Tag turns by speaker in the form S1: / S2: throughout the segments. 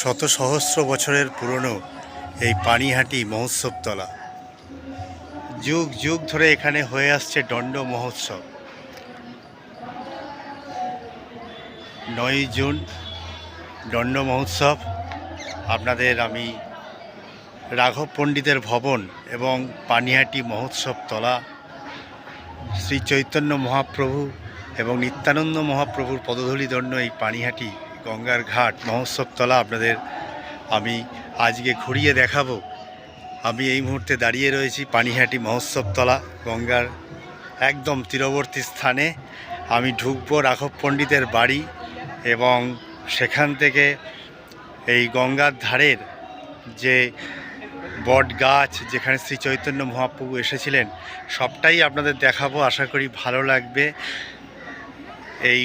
S1: শত সহস্র বছরের পুরনো এই পানিহাটি মহোৎসবতলা। যুগ যুগ ধরে এখানে হয়ে আসছে দণ্ড মহোৎসব। নয়ই জুন, দণ্ড মহোৎসব। আপনাদের আমি রাঘব পণ্ডিতের ভবন এবং পানিহাটি মহোৎসব তলা শ্রী চৈতন্য মহাপ্রভু এবং নিত্যানন্দ মহাপ্রভুর পদধূলি দণ্ড এই পানিহাটি গঙ্গার ঘাট মহোৎসব তলা আপনাদের আমি আজকে ঘুরিয়ে দেখাবো। আমি এই মুহূর্তে দাঁড়িয়ে রয়েছি পানিহাটি মহোৎসব তলা গঙ্গার একদম তীরবর্তী স্থানে। আমি ঢুকবো রাঘব পণ্ডিতের বাড়ি এবং সেখান থেকে এই গঙ্গার ধারের যে বট গাছ যেখানে শ্রী চৈতন্য মহাপ্রভু এসেছিলেন, সবটাই আপনাদের দেখাবো। আশা করি ভালো লাগবে। এই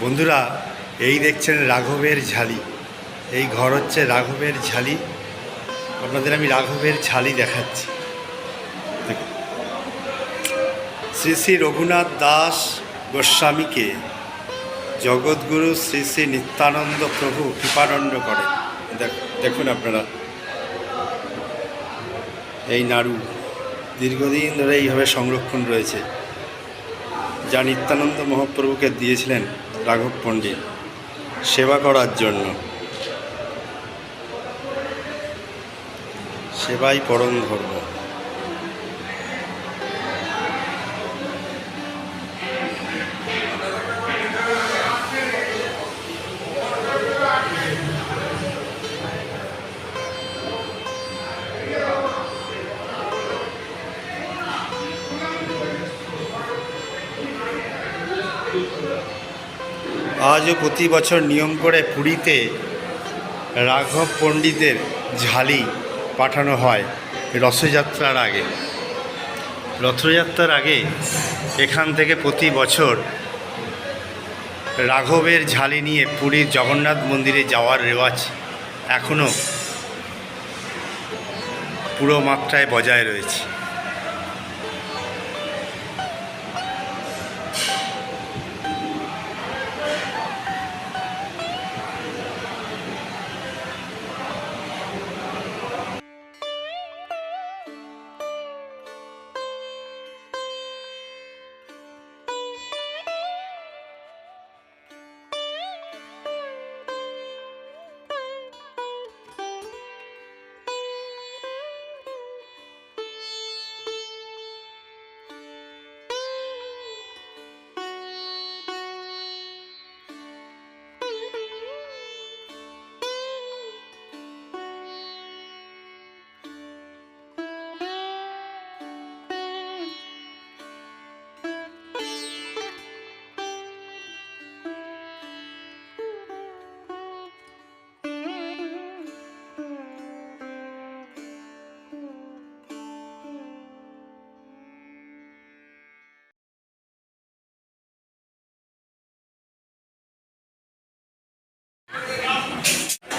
S1: বন্ধুরা, এই দেখছেন রাঘবের ঝালি। এই ঘর হচ্ছে রাঘবের ঝালি। আপনাদের আমি রাঘবের ঝালি দেখাচ্ছি। শ্রী শ্রী রঘুনাথ দাস গোস্বামীকে জগৎগুরু শ্রী শ্রী নিত্যানন্দ প্রভু কৃপানন্দ করেন। দেখ- দেখুন আপনারা। এই নাড়ু দীর্ঘদিন ধরে এইভাবে সংরক্ষণ রয়েছে। যা নিত্যানন্দ মহাপ্রভুকে দিয়েছিলেন। রাঘব পণ্ডিত সেবা করার জন্য। সেবাই পরম ধর্ম। আজও প্রতি বছর নিয়ম করে পুরীতে রাঘব পণ্ডিতের ঝালি পাঠানো হয় রথযাত্রার আগে। রথযাত্রার আগে এখান থেকে প্রতি বছর রাঘবের ঝালি নিয়ে পুরীর জগন্নাথ মন্দিরে যাওয়ার রেওয়াজ এখনও পুরো মাত্রায় বজায় রয়েছে।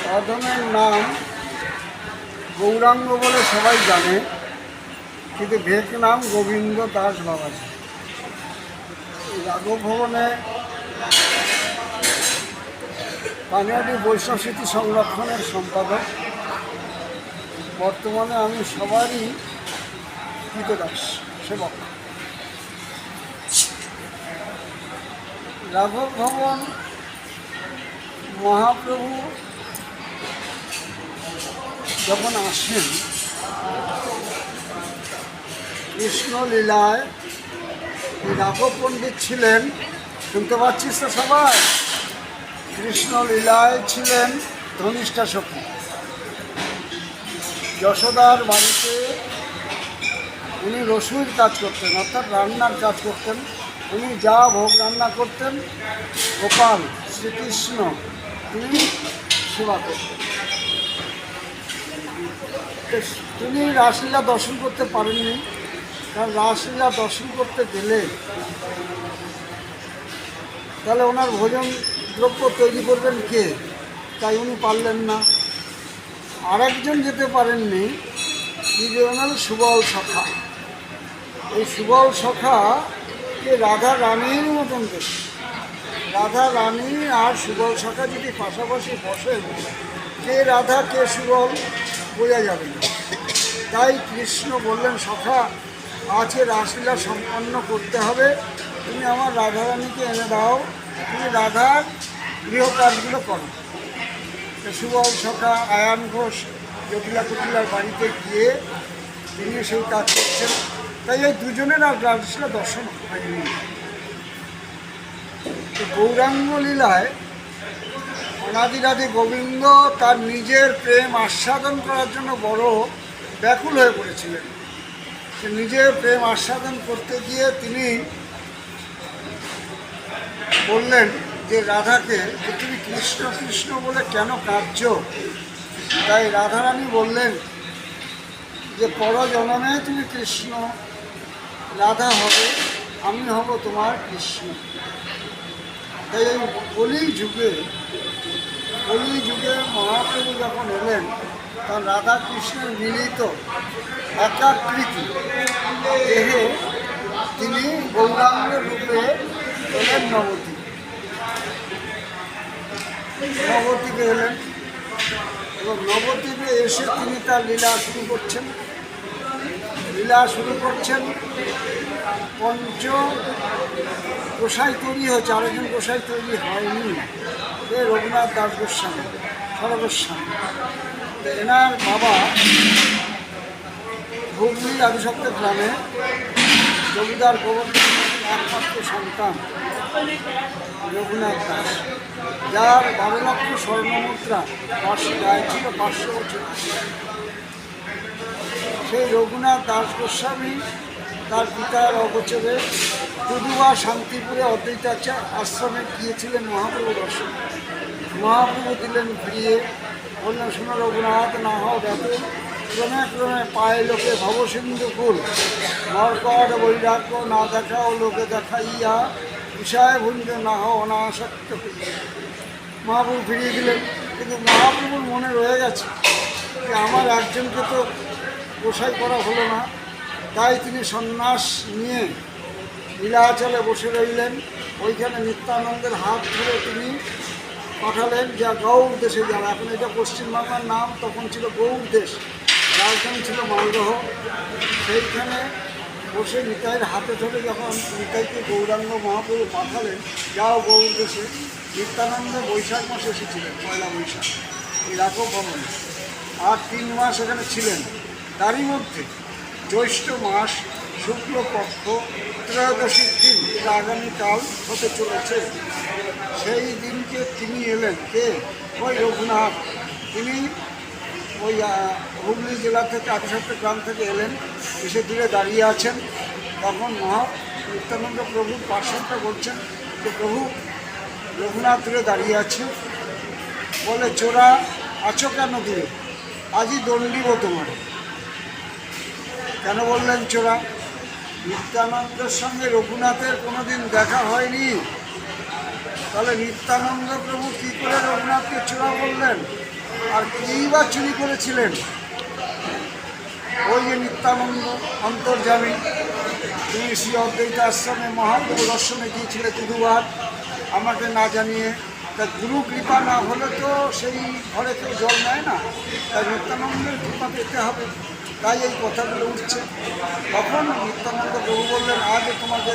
S2: সাধনের নাম গৌরাঙ্গ বলে সবাই জানে, কিন্তু ভেক নাম গোবিন্দ দাস বাবাজি। রাঘব ভবনে পানিয়াটি বৈষ্ণব স্মৃতি সংরক্ষণের সম্পাদক। বর্তমানে আমি সবারই কৃতদাস, সেবক। রাঘব ভবন মহাপ্রভু যখন আসেন কৃষ্ণলীলায় রাঘব পণ্ডিত ছিলেন। শুনতে পাচ্ছিস তো সবাই? কৃষ্ণলীলায় ছিলেন ধনিষ্ঠা সখী। যশোদার বাড়িতে উনি রসুইর কাজ করতেন, অর্থাৎ রান্নার কাজ করতেন। উনি যা ভোগ রান্না করতেন, গোপাল শ্রীকৃষ্ণ তিনি সেবা করতেন। তিনি রাসলীলা দর্শন করতে পারেননি। কারণ রাসলীলা দর্শন করতে গেলে তাহলে ওনার ভোজন দ্রব্য তৈরি করবেন কে? তাই উনি পারলেন না। আরেকজন যেতে পারেননি ওনার সুবল সখা এই সুবল সখাকে রাধা রানীর মতন দেখে। রাধা রানী আর সুবল সখা যদি পাশাপাশি বসেন, কে রাধা, কে সুবল? বোঝা যাবে। না তাই কৃষ্ণ বললেন, সখা, আজকে রাসলীলা সম্পন্ন করতে হবে। তুমি আমার রাধারানীকে এনে দাও। তুমি রাধার গৃহ কাজগুলো করো সুবল সখা, আয়ান ঘোষ জটিলা কুটিলার বাড়িতে গিয়ে তিনি সেই কাজ করছেন। তাই এই দুজনের আর রাসলীলা দর্শন হয়নি। গৌরাঙ্গ লীলায় অনাদিরাদি গোবিন্দ তার নিজের প্রেম আস্বাদন করার জন্য বড় ব্যাকুল হয়ে পড়েছিলেন। সে নিজের প্রেম আস্বাদন করতে গিয়ে তিনি বললেন যে, রাধাকে যে তুমি কৃষ্ণ কৃষ্ণ বলে কেন কার্য তাই রাধারানী বললেন যে, পরজনমে তুমি কৃষ্ণ, রাধা হবে, আমি হব তোমার কৃষ্ণ। তাই এই কলি যুগে কলি যুগে মহাপ্রভু যখন এলেন, তখন রাধা কৃষ্ণের মিলিত একাকৃতি দেহে তিনি গৌরাঙ্গের রূপে এলেন নবতী নবদ্বীপে এলেন এবং নবদ্বীপে এসে তিনি তার লীলা শুরু করছেন। লীলা শুরু করছেন। পঞ্চ গোসাই তৈরি হয়েছে আরেকজন গোসাই তৈরি হয়নি। এ রঘুনাথ দাস গোস্বামী সরগোস্বামী এনার বাবা হুগলি আদিসপ্ত গ্রামে জমিদার গোবর্ধন একমাত্র সন্তান রঘুনাথ দাস। যার বারো লক্ষ স্বর্ণমুদ্রা পাঁচশো গায়ে ছিল পাঁচশো বছর সেই রঘুনাথ দাস গোস্বামী তার পিতার অগোচরে দুদুয়া শান্তিপুরে অদ্বৈতাচা আশ্রমে গিয়েছিলেন মহাপ্রভু দর্শন। মহাপ্রভু দিলেন ফিরিয়ে। বললেন, শোনো রঘুনাথ, না হও ব্যাপে ক্রমে ক্রমে পায়ে লোকে ভবসিন্ধু কুল। নরকট বৈরাগ্য না দেখাও লোকে দেখাইয়া বিষয় ভুঞ্জ না হও অনাসক্ত মহাপ্রভু ফিরিয়ে দিলেন। কিন্তু মহাপ্রভুর মনে রয়ে গেছে যে, আমার একজনকে তো গোসাই করা হলো না। তাই তিনি সন্ন্যাস নিয়ে লীলাচলে বসে রইলেন। ওইখানে নিত্যানন্দের হাত ধরে তিনি পাঠালেন যা গৌর দেশে যাওয়া এখন এটা পশ্চিমবাংলার নাম, তখন ছিল গৌর দেশ। রাজধানী ছিল মালদহ। সেইখানে বসে নিতাইয়ের হাতে ধরে যখন নিতাইকে গৌরাঙ্গ মহাপ্রভু পাঠালেন, যাও গৌড় দেশে। নিত্যানন্দ বৈশাখ মাসে এসেছিলেন, পয়লা বৈশাখ। এই রাঘব আর তিন মাস এখানে ছিলেন। তারই মধ্যে জ্যৈষ্ঠ মাস, শুক্লপক্ষ ত্রয়োদশীর দিন আগামীকাল হতে চলেছে, সেই দিনকে তিনি এলেন কে? ওই রঘুনাথ। তিনি ওই হুগলি জেলা থেকে আদিসপ্ত গ্রাম থেকে এলেন, এসে দূরে দাঁড়িয়ে আছেন। তখন মহা নিত্যানন্দ প্রভুর পার্শ্বটা বলছেন যে, প্রভু, রঘুনাথ দূরে দাঁড়িয়ে আছে। বলে, চোরা আছো কেন দূরে আজই দণ্ডিব তোমার। কেন বললেন চোরা? নিত্যানন্দের সঙ্গে রঘুনাথের কোনো দিন দেখা হয়নি। তাহলে নিত্যানন্দ প্রভু কী করে রঘুনাথকে চোরা বললেন? আর কী বা চুরি করেছিলেন? ওই যে নিত্যানন্দ অন্তর্জামী তিনি শ্রী অদ্বৈত আশ্রমে মহাপ্রভু দর্শনে গিয়েছিলেন দুবার আমাকে না জানিয়ে, তা গুরু কৃপা না হলে তো সেই ঘরে কেউ জল নেয় না। তাই নিত্যানন্দের কৃপা পেতে হবে। তাই এই কথাগুলো উঠছে। তখন নিত্যানন্দ প্রভু বললেন আজও তোমাকে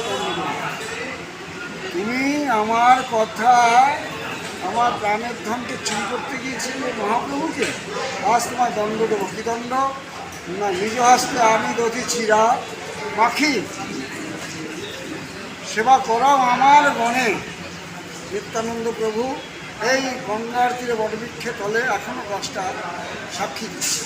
S2: তুমি আমার কথা, আমার প্রাণের ধনকে চুরি করতে গিয়েছিলে মহাপ্রভুকে। আজ তোমার দণ্ড দেবো। কি দণ্ড? না, নিজ হস্তে আমি দধি চিরা মাখি। সেবা করাও আমার মনে। নিত্যানন্দ প্রভু এই গঙ্গার তীরে বটবৃক্ষে তলে এখনও দশটা সাক্ষী দিচ্ছে